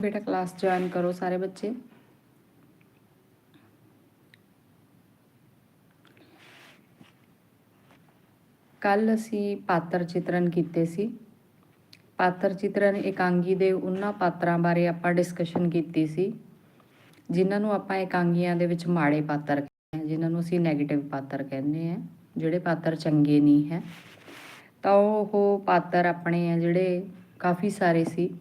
ਬੇਟਾ class join ਕਰੋ ਸਾਰੇ ਬੱਚੇ। ਕੱਲ ਅਸੀਂ ਪਾਤਰ ਚਿਤਰਨ ਕੀਤੇ ਸੀ। ਪਾਤਰ ਚਿਤਰਨ ਇਕਾਂਗੀ ਦੇ ਉਹਨਾਂ ਪਾਤਰਾਂ ਬਾਰੇ ਆਪਾਂ ਡਿਸਕਸ਼ਨ ਕੀਤੀ ਸੀ, ਜਿਨ੍ਹਾਂ ਨੂੰ ਆਪਾਂ ਇਕਾਂਗੀਆਂ ਦੇ ਵਿੱਚ ਮਾੜੇ ਪਾਤਰ ਕਹਿੰਦੇ ਹਾਂ, ਜਿਨ੍ਹਾਂ ਨੂੰ ਅਸੀਂ 네ਗੇਟਿਵ ਪਾਤਰ ਕਹਿੰਦੇ ਆ ਜਿਹੜੇ ਪਾਤਰ ਚੰਗੇ ਨਹੀਂ ਹੈ। ਤਾਂ ਉਹ ਪਾਤਰ ਆਪਣੇ ਆ ਜਿਹੜੇ ਕਾਫੀ ਸਾਰੇ ਸੀ।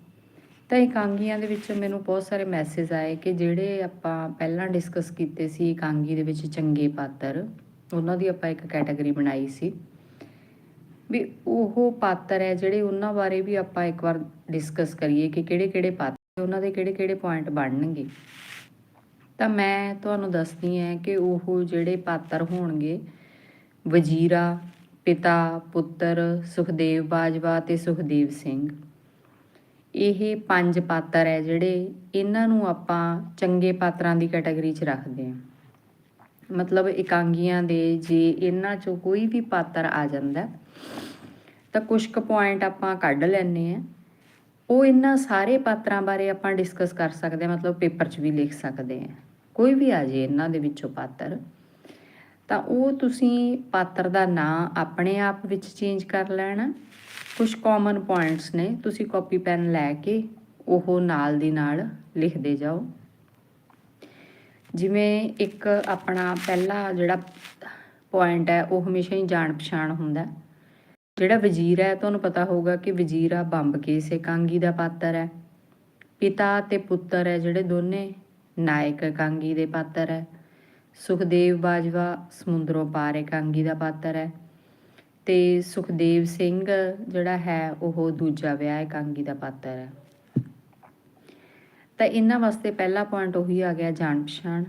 ਤਾਂ ਇਕਾਂਗੀਆਂ ਦੇ ਵਿੱਚ ਮੈਨੂੰ ਬਹੁਤ ਸਾਰੇ ਮੈਸੇਜ ਆਏ ਕਿ ਜਿਹੜੇ ਆਪਾਂ ਪਹਿਲਾਂ ਡਿਸਕਸ ਕੀਤੇ ਸੀ ਇਕਾਂਗੀ ਦੇ ਵਿੱਚ ਚੰਗੇ ਪਾਤਰ, ਉਹਨਾਂ ਦੀ ਆਪਾਂ ਇੱਕ ਕੈਟਾਗਰੀ ਬਣਾਈ ਸੀ। ਵੀ ਉਹ ਪਾਤਰ ਹੈ ਜਿਹੜੇ ਉਹਨਾਂ ਬਾਰੇ ਵੀ ਆਪਾਂ ਇੱਕ ਵਾਰ ਡਿਸਕਸ ਕਰੀਏ ਕਿ ਕਿਹੜੇ-ਕਿਹੜੇ ਪਾਤਰ ਉਹਨਾਂ ਦੇ ਕਿਹੜੇ-ਕਿਹੜੇ ਪੁਆਇੰਟ ਬਣਨਗੇ। ਤਾਂ ਮੈਂ ਤੁਹਾਨੂੰ ਦੱਸਦੀ ਹਾਂ ਕਿ ਉਹ ਜਿਹੜੇ ਪਾਤਰ ਹੋਣਗੇ, ਵਜ਼ੀਰਾ, ਪਿਤਾ, ਪੁੱਤਰ, ਸੁਖਦੇਵ ਬਾਜਵਾ ਤੇ ਸੁਖਦੇਵ ਸਿੰਘ। ਇਹ ਪੰਜ ਪਾਤਰ ਹੈ ਜਿਹੜੇ ਇਹਨਾਂ ਨੂੰ ਆਪਾਂ ਚੰਗੇ ਪਾਤਰਾਂ ਦੀ ਕੈਟਾਗਰੀ 'ਚ ਰੱਖਦੇ ਹਾਂ। ਮਤਲਬ ਇਕਾਂਗੀਆਂ ਦੇ ਜੇ ਇਹਨਾਂ 'ਚੋਂ ਕੋਈ ਵੀ ਪਾਤਰ ਆ ਜਾਂਦਾ, ਤਾਂ ਕੁਝ ਕੁ ਪੁਆਇੰਟ ਆਪਾਂ ਕੱਢ ਲੈਣੇ ਆ ਉਹ ਇਹਨਾਂ ਸਾਰੇ ਪਾਤਰਾਂ ਬਾਰੇ ਆਪਾਂ ਡਿਸਕਸ ਕਰ ਸਕਦੇ ਹਾਂ, ਮਤਲਬ ਪੇਪਰ 'ਚ ਵੀ ਲਿਖ ਸਕਦੇ ਹਾਂ। ਕੋਈ ਵੀ ਆ ਜੇ ਇਹਨਾਂ ਦੇ ਵਿੱਚੋਂ ਪਾਤਰ, ਤਾਂ ਉਹ ਤੁਸੀਂ ਪਾਤਰ ਦਾ ਨਾਂ ਆਪਣੇ ਆਪ ਵਿੱਚ ਚੇਂਜ ਕਰ ਲੈਣਾ। ਕੁਝ ਕਾਮਨ ਪੁਆਇੰਟਸ ਨੇ, ਤੁਸੀਂ ਕਾਪੀ ਪੈਨ ਲੈ ਕੇ ਉਹ ਨਾਲ ਦੀ ਨਾਲ ਲਿਖਦੇ ਜਾਓ। ਜਿਵੇਂ ਇੱਕ ਆਪਣਾ ਪਹਿਲਾ ਜਿਹੜਾ ਪੁਆਇੰਟ ਹੈ, ਉਹ ਹਮੇਸ਼ਾ ਹੀ ਜਾਣ ਪਛਾਣ ਹੁੰਦਾ ਜਿਹੜਾ ਵਜ਼ੀਰ ਹੈ, ਤੁਹਾਨੂੰ ਪਤਾ ਹੋਊਗਾ ਕਿ ਵਜ਼ੀਰਾ ਬੰਬ ਕੇਸ ਇਕਾਂਗੀ ਦਾ ਪਾਤਰ ਹੈ। ਪਿਤਾ ਤੇ ਪੁੱਤਰ ਹੈ, ਜਿਹੜੇ ਦੋਨੇ ਨਾਇਕ ਇਕਾਂਗੀ ਦੇ ਪਾਤਰ ਹੈ। ਸੁਖਦੇਵ ਬਾਜਵਾ ਸਮੁੰਦਰੋਂ ਪਾਰ ਇਕਾਂਗੀ ਦਾ ਪਾਤਰ ਹੈ। ਤੇ ਸੁਖਦੇਵ ਸਿੰਘ ਜਿਹੜਾ ਹੈ, ਉਹ ਦੂਜਾ ਵਿਆਹ ਇਕਾਂਗੀ ਦਾ ਪਾਤਰ ਹੈ। ਤਾਂ ਇਹਨਾਂ ਵਾਸਤੇ ਪਹਿਲਾ ਪੁਆਇੰਟ ਉਹੀ ਆ ਗਿਆ ਜਾਣ ਪਛਾਣ।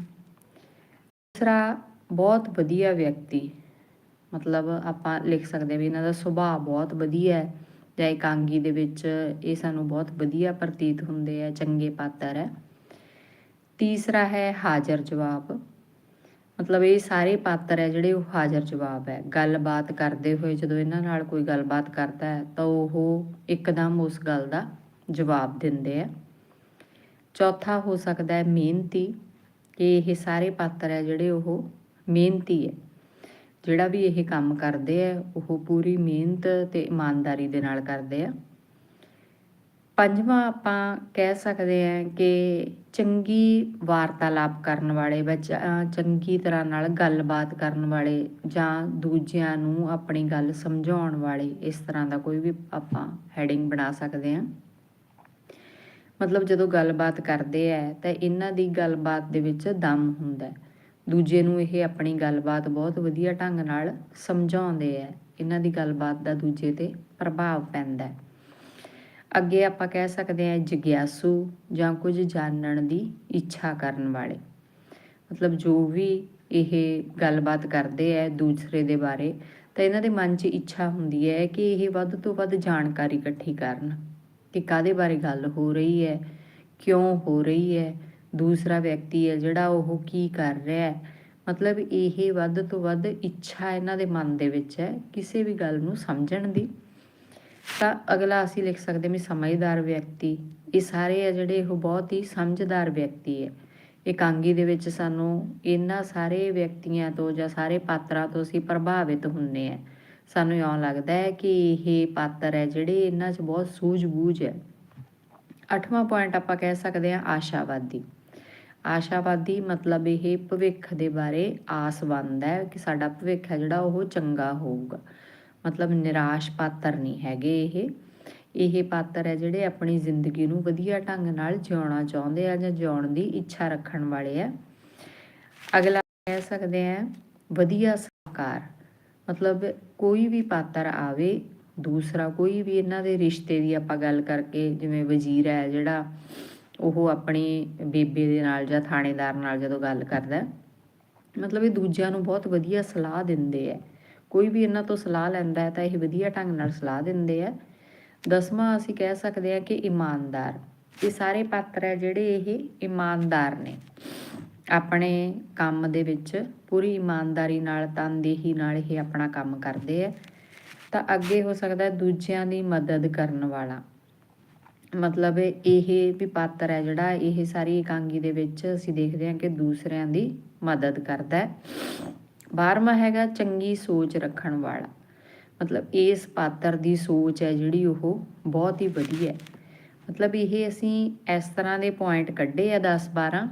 ਦੂਸਰਾ, ਬਹੁਤ ਵਧੀਆ ਵਿਅਕਤੀ। ਮਤਲਬ ਆਪਾਂ ਲਿਖ ਸਕਦੇ ਹਾਂ ਵੀ ਇਹਨਾਂ ਦਾ ਸੁਭਾਅ ਬਹੁਤ ਵਧੀਆ ਹੈ ਜਾਂ ਇਕਾਂਗੀ ਦੇ ਵਿੱਚ ਇਹ ਸਾਨੂੰ ਬਹੁਤ ਵਧੀਆ ਪ੍ਰਤੀਤ ਹੁੰਦੇ ਆ, ਚੰਗੇ ਪਾਤਰ ਹੈ। ਤੀਸਰਾ ਹੈ ਹਾਜ਼ਰ ਜਵਾਬ। ਮਤਲਬ ਇਹ ਸਾਰੇ ਪਾਤਰ ਹੈ ਜਿਹੜੇ ਉਹ ਹਾਜ਼ਰ ਜਵਾਬ ਹੈ। ਗੱਲਬਾਤ ਕਰਦੇ ਹੋਏ ਜਦੋਂ ਇਹਨਾਂ ਨਾਲ ਕੋਈ ਗੱਲਬਾਤ ਕਰਦਾ ਹੈ ਤਾਂ ਉਹ ਇੱਕਦਮ ਉਸ ਗੱਲ ਦਾ ਜਵਾਬ ਦਿੰਦੇ ਆ ਚੌਥਾ ਹੋ ਸਕਦਾ ਹੈ ਮਿਹਨਤੀ। ਕਿ ਇਹ ਸਾਰੇ ਪਾਤਰ ਹੈ ਜਿਹੜੇ ਉਹ ਮਿਹਨਤੀ ਹੈ। ਜਿਹੜਾ ਵੀ ਇਹ ਕੰਮ ਕਰਦੇ ਆ ਉਹ ਪੂਰੀ ਮਿਹਨਤ ਤੇ ਇਮਾਨਦਾਰੀ ਦੇ ਨਾਲ ਕਰਦੇ ਆ ਪੰਜਵਾਂ ਆਪਾਂ ਕਹਿ ਸਕਦੇ ਹਾਂ ਕਿ ਚੰਗੀ ਵਾਰਤਾਲਾਪ ਕਰਨ ਵਾਲੇ ਬੱਚ ਚੰਗੀ ਤਰ੍ਹਾਂ ਨਾਲ ਗੱਲਬਾਤ ਕਰਨ ਵਾਲੇ ਜਾਂ ਦੂਜਿਆਂ ਨੂੰ ਆਪਣੀ ਗੱਲ ਸਮਝਾਉਣ ਵਾਲੇ ਇਸ ਤਰ੍ਹਾਂ ਦਾ ਕੋਈ ਵੀ ਆਪਾਂ ਹੈਡਿੰਗ ਬਣਾ ਸਕਦੇ ਹਾਂ। ਮਤਲਬ ਜਦੋਂ ਗੱਲਬਾਤ ਕਰਦੇ ਆ ਤਾਂ ਇਹਨਾਂ ਦੀ ਗੱਲਬਾਤ ਦੇ ਵਿੱਚ ਦਮ ਹੁੰਦਾ ਦੂਜੇ ਨੂੰ ਇਹ ਆਪਣੀ ਗੱਲਬਾਤ ਬਹੁਤ ਵਧੀਆ ਢੰਗ ਨਾਲ ਸਮਝਾਉਂਦੇ ਆ ਇਹਨਾਂ ਦੀ ਗੱਲਬਾਤ ਦਾ ਦੂਜੇ ਤੇ ਪ੍ਰਭਾਵ ਪੈਂਦਾ ਹੈ ਅੱਗੇ ਆਪਾਂ ਕਹਿ ਸਕਦੇ ਹਾਂ ਜਿਗਿਆਸੂ ਜਾਂ ਕੁਝ ਜਾਣਨ ਦੀ ਇੱਛਾ ਕਰਨ ਵਾਲੇ। ਮਤਲਬ ਜੋ ਵੀ ਇਹ ਗੱਲਬਾਤ ਕਰਦੇ ਆ ਦੂਸਰੇ ਦੇ ਬਾਰੇ, ਤਾਂ ਇਹਨਾਂ ਦੇ ਮਨ 'ਚ ਇੱਛਾ ਹੁੰਦੀ ਹੈ ਕਿ ਇਹ ਵੱਧ ਤੋਂ ਵੱਧ ਜਾਣਕਾਰੀ ਇਕੱਠੀ ਕਰਨ ਕਿ ਕਾਦੇ ਬਾਰੇ ਗੱਲ ਹੋ ਰਹੀ ਹੈ ਕਿਉਂ ਹੋ ਰਹੀ ਹੈ ਦੂਸਰਾ ਵਿਅਕਤੀ ਹੈ ਜਿਹੜਾ ਉਹ ਕੀ ਕਰ ਰਿਹਾ ਹੈ ਮਤਲਬ ਇਹ ਵੱਧ ਤੋਂ ਵੱਧ ਇੱਛਾ ਇਹਨਾਂ ਦੇ ਮਨ ਦੇ ਵਿੱਚ ਹੈ ਕਿਸੇ ਵੀ ਗੱਲ ਨੂੰ ਸਮਝਣ ਦੀ। ਤਾਂ ਅਗਲਾ ਅਸੀਂ ਲਿਖ ਸਕਦੇ ਵੀ ਸਮਝਦਾਰ ਵਿਅਕਤੀ, ਇਹ ਸਾਰੇ ਆ ਜਿਹੜੇ ਉਹ ਬਹੁਤ ਹੀ ਸਮਝਦਾਰ ਵਿਅਕਤੀ ਹੈ। ਇਕਾਂਗੀ ਦੇ ਵਿੱਚ ਸਾਨੂੰ ਇਹਨਾਂ ਸਾਰੇ ਵਿਅਕਤੀਆਂ ਤੋਂ ਜਾਂ ਸਾਰੇ ਪਾਤਰਾਂ ਤੋਂ ਅਸੀਂ ਪ੍ਰਭਾਵਿਤ ਹੁੰਨੇ ਆ ਸਾਨੂੰ ਇਉਂ ਲੱਗਦਾ ਹੈ ਕਿ ਇਹ ਪਾਤਰ ਹੈ ਜਿਹੜੇ ਇਹਨਾਂ 'ਚ ਬਹੁਤ ਸੂਝ-ਬੂਝ ਹੈ। ਅੱਠਵਾਂ ਪੁਆਇੰਟ ਆਪਾਂ ਕਹਿ ਸਕਦੇ ਹਾਂ ਆਸ਼ਾਵਾਦੀ। ਆਸ਼ਾਵਾਦੀ ਮਤਲਬ ਇਹ ਭਵਿੱਖ ਦੇ ਬਾਰੇ ਆਸ ਬੰਦ ਹੈ ਕਿ ਸਾਡਾ ਭਵਿੱਖ ਹੈ ਜਿਹੜਾ ਉਹ ਚੰਗਾ ਹੋਊਗਾ। ਮਤਲਬ ਨਿਰਾਸ਼ ਪਾਤਰ ਨਹੀਂ ਹੈਗੇ ਇਹ। ਇਹ ਪਾਤਰ ਹੈ ਜਿਹੜੇ ਆਪਣੀ ਜ਼ਿੰਦਗੀ ਨੂੰ ਵਧੀਆ ਢੰਗ ਨਾਲ ਜਿਉਣਾ ਚਾਹੁੰਦੇ ਆ ਜਾਂ ਜਿਉਣ ਦੀ ਇੱਛਾ ਰੱਖਣ ਵਾਲੇ ਆ। ਅਗਲਾ ਕਹਿ ਸਕਦੇ ਆ, ਵਧੀਆ ਸਹਕਾਰ। ਮਤਲਬ ਕੋਈ ਵੀ ਪਾਤਰ ਆਵੇ, ਦੂਸਰਾ ਕੋਈ ਵੀ ਇਹਨਾਂ ਦੇ ਰਿਸ਼ਤੇ ਦੀ ਆਪਾਂ ਗੱਲ ਕਰਕੇ, ਜਿਵੇਂ ਵਜ਼ੀਰ ਹੈ ਜਿਹੜਾ, ਉਹ ਆਪਣੀ ਬੇਬੇ ਦੇ ਨਾਲ ਜਾਂ ਥਾਣੇਦਾਰ ਨਾਲ ਜਦੋਂ ਗੱਲ ਕਰਦਾ, ਮਤਲਬ ਇਹ ਦੂਜਿਆਂ ਨੂੰ ਬਹੁਤ ਵਧੀਆ ਸਲਾਹ ਦਿੰਦੇ ਆ। ਕੋਈ ਵੀ ਇਹਨਾਂ ਤੋਂ ਸਲਾਹ ਲੈਂਦਾ ਹੈ ਤਾਂ ਇਹ ਵਧੀਆ ਢੰਗ ਨਾਲ ਸਲਾਹ ਦਿੰਦੇ ਆ। ਦਸਵਾਂ ਅਸੀਂ ਕਹਿ ਸਕਦੇ ਹਾਂ ਕਿ ਇਮਾਨਦਾਰ। ਇਹ ਸਾਰੇ ਪਾਤਰ ਹੈ ਜਿਹੜੇ ਇਹ ਇਮਾਨਦਾਰ ਨੇ। ਆਪਣੇ ਕੰਮ ਦੇ ਵਿੱਚ ਪੂਰੀ ਇਮਾਨਦਾਰੀ ਨਾਲ, ਤਨਦੇਹੀ ਨਾਲ ਇਹ ਆਪਣਾ ਕੰਮ ਕਰਦੇ ਆ। ਤਾਂ ਅੱਗੇ ਹੋ ਸਕਦਾ ਦੂਜਿਆਂ ਦੀ ਮਦਦ ਕਰਨ ਵਾਲਾ। ਮਤਲਬ ਇਹ ਵੀ ਪਾਤਰ ਹੈ ਜਿਹੜਾ ਇਹ ਸਾਰੀ ਇਕਾਂਗੀ ਦੇ ਵਿੱਚ ਅਸੀਂ ਦੇਖਦੇ ਹਾਂ ਕਿ ਦੂਸਰਿਆਂ ਦੀ ਮਦਦ ਕਰਦਾ ਹੈ। 12ਵਾਂ ਹੈਗਾ ਚੰਗੀ ਸੋਚ ਰੱਖਣ ਵਾਲਾ। ਮਤਲਬ ਇਸ ਪਾਤਰ ਦੀ ਸੋਚ ਹੈ ਜਿਹੜੀ ਉਹ ਬਹੁਤ ਹੀ ਵਧੀਆ ਹੈ। ਮਤਲਬ ਇਹ ਅਸੀਂ ਇਸ ਤਰ੍ਹਾਂ ਦੇ ਪੁਆਇੰਟ ਕੱਢੇ ਆ 10 12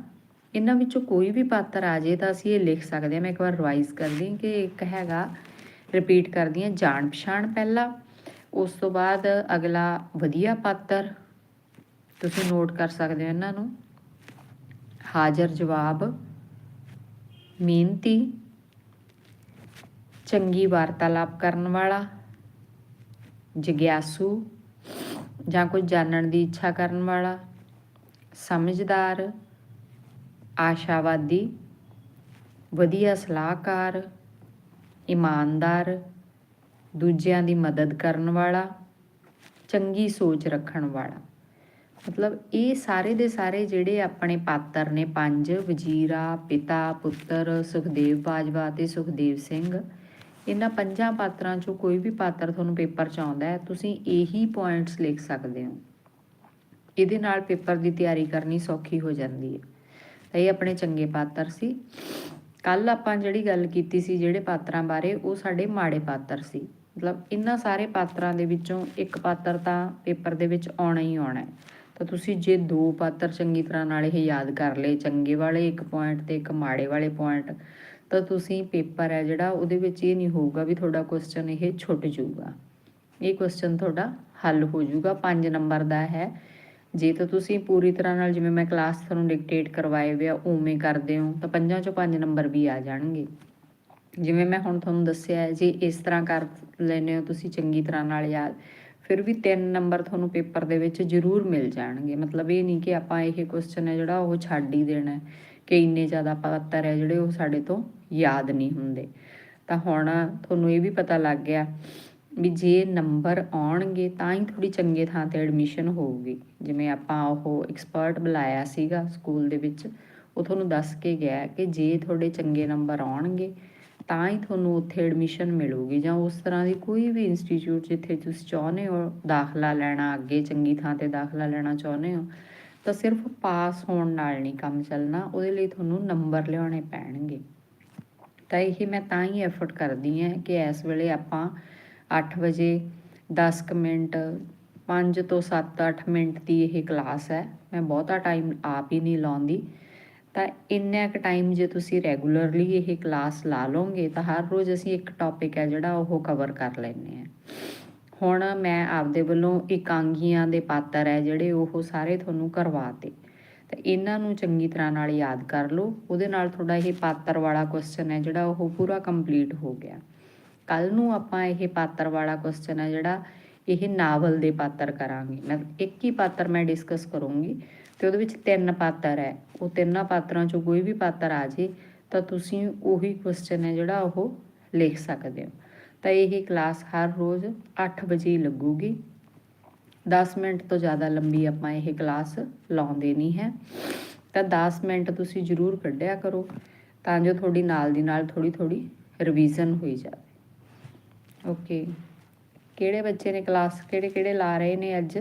ਇਹਨਾਂ ਵਿੱਚੋਂ ਕੋਈ ਵੀ ਪਾਤਰ ਆ ਜੇ ਤਾਂ ਅਸੀਂ ਇਹ ਲਿਖ ਸਕਦੇ ਹਾਂ। ਮੈਂ ਇੱਕ ਵਾਰ ਰਿਵਾਈਜ਼ ਕਰਦੀ ਕਿ ਇੱਕ ਹੈਗਾ ਰਿਪੀਟ ਕਰਦੀ ਹਾਂ ਜਾਣ ਪਛਾਣ ਪਹਿਲਾ। ਉਸ ਤੋਂ ਬਾਅਦ ਅਗਲਾ ਵਧੀਆ ਪਾਤਰ। ਤੁਸੀਂ ਨੋਟ ਕਰ ਸਕਦੇ ਹੋ ਇਹਨਾਂ ਨੂੰ। ਹਾਜ਼ਰ ਜਵਾਬ, ਮਿਹਨਤੀ। ਚੰਗੀ ਵਾਰਤਾਲਾਪ ਕਰਨ ਵਾਲਾ, ਜਿਗਿਆਸੂ ਜਾਂ ਕੁਝ ਜਾਣਨ ਦੀ ਇੱਛਾ ਕਰਨ ਵਾਲਾ, ਸਮਝਦਾਰ, ਆਸ਼ਾਵਾਦੀ, ਵਧੀਆ ਸਲਾਹਕਾਰ, ਇਮਾਨਦਾਰ, ਦੂਜਿਆਂ ਦੀ ਮਦਦ ਕਰਨ ਵਾਲਾ, ਚੰਗੀ ਸੋਚ ਰੱਖਣ ਵਾਲਾ। ਮਤਲਬ ਇਹ ਸਾਰੇ ਦੇ ਸਾਰੇ ਜਿਹੜੇ ਆਪਣੇ ਪਾਤਰ ਨੇ, ਪੰਜ, ਵਜ਼ੀਰਾ, ਪਿਤਾ, ਪੁੱਤਰ, ਸੁਖਦੇਵ ਬਾਜਵਾ ਤੇ ਸੁਖਦੇਵ ਸਿੰਘ ਇਹਨਾਂ ਪੰਜਾਂ ਪਾਤਰਾਂ ਚੋਂ ਕੋਈ ਵੀ ਪਾਤਰ ਤੁਹਾਨੂੰ ਪੇਪਰ 'ਚ ਆਉਂਦਾ ਹੈ, ਤੁਸੀਂ ਇਹੀ ਪੁਆਇੰਟਸ ਲਿਖ ਸਕਦੇ ਹੋ। ਇਹਦੇ ਨਾਲ ਪੇਪਰ ਦੀ ਤਿਆਰੀ ਕਰਨੀ ਸੌਖੀ ਹੋ ਜਾਂਦੀ ਹੈ। ਤਾਂ ਇਹ ਆਪਣੇ ਚੰਗੇ ਪਾਤਰ ਸੀ। ਕੱਲ ਆਪਾਂ ਜਿਹੜੀ ਗੱਲ ਕੀਤੀ ਸੀ ਜਿਹੜੇ ਪਾਤਰਾਂ ਬਾਰੇ, ਉਹ ਸਾਡੇ ਮਾੜੇ ਪਾਤਰ ਸੀ। ਮਤਲਬ ਇਹਨਾਂ ਸਾਰੇ ਪਾਤਰਾਂ ਦੇ ਵਿੱਚੋਂ ਇੱਕ ਪਾਤਰ ਤਾਂ ਪੇਪਰ ਦੇ ਵਿੱਚ ਆਉਣਾ ਹੀ ਆਉਣਾ ਹੈ। ਤਾਂ ਤੁਸੀਂ ਜੇ ਦੋ ਪਾਤਰ ਚੰਗੀ ਤਰ੍ਹਾਂ ਨਾਲ ਇਹ ਯਾਦ ਕਰ ਲਏ, ਚੰਗੇ ਵਾਲੇ ਇੱਕ ਪੁਆਇੰਟ ਤੇ ਇੱਕ ਮਾੜੇ ਵਾਲੇ ਪੁਆਇੰਟ ਤਾਂ ਤੁਸੀਂ ਪੇਪਰ ਹੈ ਜਿਹੜਾ ਉਹਦੇ ਵਿੱਚ ਇਹ ਨਹੀਂ ਹੋਊਗਾ ਵੀ ਤੁਹਾਡਾ ਕੁਐਸਚਨ ਇਹ ਛੁੱਟ ਜਾਊਗਾ। ਇਹ ਕੁਐਸਚਨ ਤੁਹਾਡਾ ਹੱਲ ਹੋ ਜਾਊਗਾ 5 ਨੰਬਰ ਦਾ ਹੈ। ਜੇ ਤਾਂ ਤੁਸੀਂ ਪੂਰੀ ਤਰ੍ਹਾਂ ਨਾਲ ਜਿਵੇਂ ਮੈਂ ਕਲਾਸ ਤੁਹਾਨੂੰ ਡਿਕਟੇਟ ਕਰਵਾਏ ਹੋਏ ਆ, ਉਵੇਂ ਕਰਦੇ ਹੋ, ਤਾਂ ਪੰਜਾਂ ਚੋਂ ਪੰਜ ਨੰਬਰ ਵੀ ਆ ਜਾਣਗੇ। ਜਿਵੇਂ ਮੈਂ ਹੁਣ ਤੁਹਾਨੂੰ ਦੱਸਿਆ ਹੈ, ਜੇ ਇਸ ਤਰ੍ਹਾਂ ਕਰ ਲੈਨੇ ਹੋ ਤੁਸੀਂ ਚੰਗੀ ਤਰ੍ਹਾਂ ਨਾਲ ਯਾਦ, ਫਿਰ ਵੀ ਤਿੰਨ ਨੰਬਰ ਤੁਹਾਨੂੰ ਪੇਪਰ ਦੇ ਵਿੱਚ ਜ਼ਰੂਰ ਮਿਲ ਜਾਣਗੇ। ਮਤਲਬ ਇਹ ਨਹੀਂ ਕਿ ਆਪਾਂ ਇਹ ਕੁਐਸਚਨ ਹੈ ਜਿਹੜਾ ਉਹ ਛੱਡ ਹੀ ਦੇਣਾ ਕਿ ਇੰਨੇ ਜ਼ਿਆਦਾ ਪਾਤਰ ਹੈ ਜਿਹੜੇ ਉਹ ਸਾਡੇ ਤੋਂ ਯਾਦ ਨਹੀਂ ਹੁੰਦੇ। ਤਾਂ ਹੁਣ ਤੁਹਾਨੂੰ ਇਹ ਵੀ ਪਤਾ ਲੱਗ ਗਿਆ ਵੀ ਜੇ ਨੰਬਰ ਆਉਣਗੇ ਤਾਂ ਹੀ ਥੋੜੀ ਚੰਗੇ ਥਾਂ ਤੇ ਐਡਮਿਸ਼ਨ ਹੋਊਗੀ। ਜਿਵੇਂ ਆਪਾਂ ਉਹ ਐਕਸਪਰਟ ਬੁਲਾਇਆ ਸੀਗਾ ਸਕੂਲ ਦੇ ਵਿੱਚ, ਉਹ ਤੁਹਾਨੂੰ ਦੱਸ ਕੇ ਗਿਆ ਕਿ ਜੇ ਤੁਹਾਡੇ ਚੰਗੇ ਨੰਬਰ ਆਉਣਗੇ ਤਾਂ ਹੀ ਤੁਹਾਨੂੰ ਉੱਥੇ ਐਡਮਿਸ਼ਨ ਮਿਲੂਗੀ ਜਾਂ ਉਸ ਤਰ੍ਹਾਂ ਦੀ ਕੋਈ ਵੀ ਇੰਸਟੀਚਿਊਟ ਜਿੱਥੇ ਤੁਸੀਂ ਚਾਹੁੰਦੇ ਹੋ ਦਾਖਲਾ ਲੈਣਾ, ਅੱਗੇ ਚੰਗੀ ਥਾਂ ਤੇ ਦਾਖਲਾ ਲੈਣਾ ਚਾਹੁੰਦੇ ਹੋ, ਤਾਂ ਸਿਰਫ ਪਾਸ ਹੋਣ ਨਾਲ ਨਹੀਂ ਕੰਮ ਚੱਲਣਾ, ਉਹਦੇ ਲਈ ਤੁਹਾਨੂੰ ਨੰਬਰ ਲਿਆਉਣੇ ਪੈਣਗੇ। ਤਾਂ ਇਹ ਮੈਂ ਤਾਂ ਹੀ ਐਫਰਟ ਕਰਦੀ ਹਾਂ ਕਿ ਇਸ ਵੇਲੇ ਆਪਾਂ 8 ਵਜੇ 10 ਕੁ ਮਿੰਟ 5 ਤੋਂ 7-8 ਮਿੰਟ ਦੀ ਇਹ ਕਲਾਸ ਹੈ। ਮੈਂ ਬਹੁਤਾ ਟਾਈਮ ਆਪ ਹੀ ਨਹੀਂ ਲਾਉਂਦੀ। ਤਾਂ ਇੰਨਾ ਕੁ ਟਾਈਮ ਜੇ ਤੁਸੀਂ ਰੈਗੂਲਰਲੀ ਇਹ ਕਲਾਸ ਲਾ ਲਓਗੇ ਤਾਂ ਹਰ ਰੋਜ਼ ਅਸੀਂ ਇੱਕ ਟੌਪਿਕ ਹੈ ਜਿਹੜਾ ਉਹ ਕਵਰ ਕਰ ਲੈਂਦੇ ਹਾਂ। ਹੁਣ ਮੈਂ ਆਪਦੇ ਵੱਲੋਂ ਇਕਾਂਗੀਆਂ ਦੇ ਪਾਤਰ ਹੈ ਜਿਹੜੇ ਉਹ ਸਾਰੇ ਤੁਹਾਨੂੰ ਕਰਵਾਤੇ ਤੇ ਇਹਨਾਂ ਨੂੰ ਚੰਗੀ ਤਰ੍ਹਾਂ ਨਾਲ ਯਾਦ ਕਰ ਲਓ। ਉਹਦੇ ਨਾਲ ਤੁਹਾਡਾ ਇਹ ਪਾਤਰ ਵਾਲਾ ਕੁਐਸਚਨ ਹੈ ਜਿਹੜਾ ਉਹ ਪੂਰਾ ਕੰਪਲੀਟ ਹੋ ਗਿਆ। ਕੱਲ ਨੂੰ ਆਪਾਂ ਇਹ ਪਾਤਰ ਵਾਲਾ ਕੁਐਸਚਨ ਹੈ ਜਿਹੜਾ ਇਹ ਨਾਵਲ ਦੇ ਪਾਤਰ ਕਰਾਂਗੇ। ਮੈਂ ਇੱਕ ਹੀ ਪਾਤਰ ਮੈਂ ਡਿਸਕਸ ਕਰੂੰਗੀ ਤੇ ਉਹਦੇ ਵਿੱਚ ਤਿੰਨ ਪਾਤਰ ਹੈ। ਉਹ ਤਿੰਨਾਂ ਪਾਤਰਾਂ ਚੋਂ ਕੋਈ ਵੀ ਪਾਤਰ ਆ ਜੇ ਤਾਂ ਤੁਸੀਂ ਉਹੀ ਕੁਐਸਚਨ ਹੈ ਜਿਹੜਾ ਉਹ ਲਿਖ ਸਕਦੇ ਹੋ। ਤਾਂ ਇਹ ਕਲਾਸ ਹਰ ਰੋਜ਼ 8 ਵਜੇ ਹੀ ਲੱਗੂਗੀ। 10 ਮਿੰਟ ਤੋਂ ਜ਼ਿਆਦਾ ਲੰਬੀ ਆਪਾਂ ਇਹ ਕਲਾਸ ਲਾਉਂਦੇ ਨਹੀਂ ਹੈ। ਤਾਂ 10 ਮਿੰਟ ਤੁਸੀਂ ਜ਼ਰੂਰ ਕੱਢਿਆ ਕਰੋ ਤਾਂ ਜੋ ਤੁਹਾਡੀ ਨਾਲ ਦੀ ਨਾਲ ਥੋੜੀ ਥੋੜੀ ਰਿਵੀਜ਼ਨ ਹੋਈ ਜਾਵੇ। ਓਕੇ ਕਿਹੜੇ ਬੱਚੇ ਨੇ ਕਲਾਸ ਕਿਹੜੇ ਕਿਹੜੇ ਲਾ ਰਹੇ ਨੇ ਅੱਜ?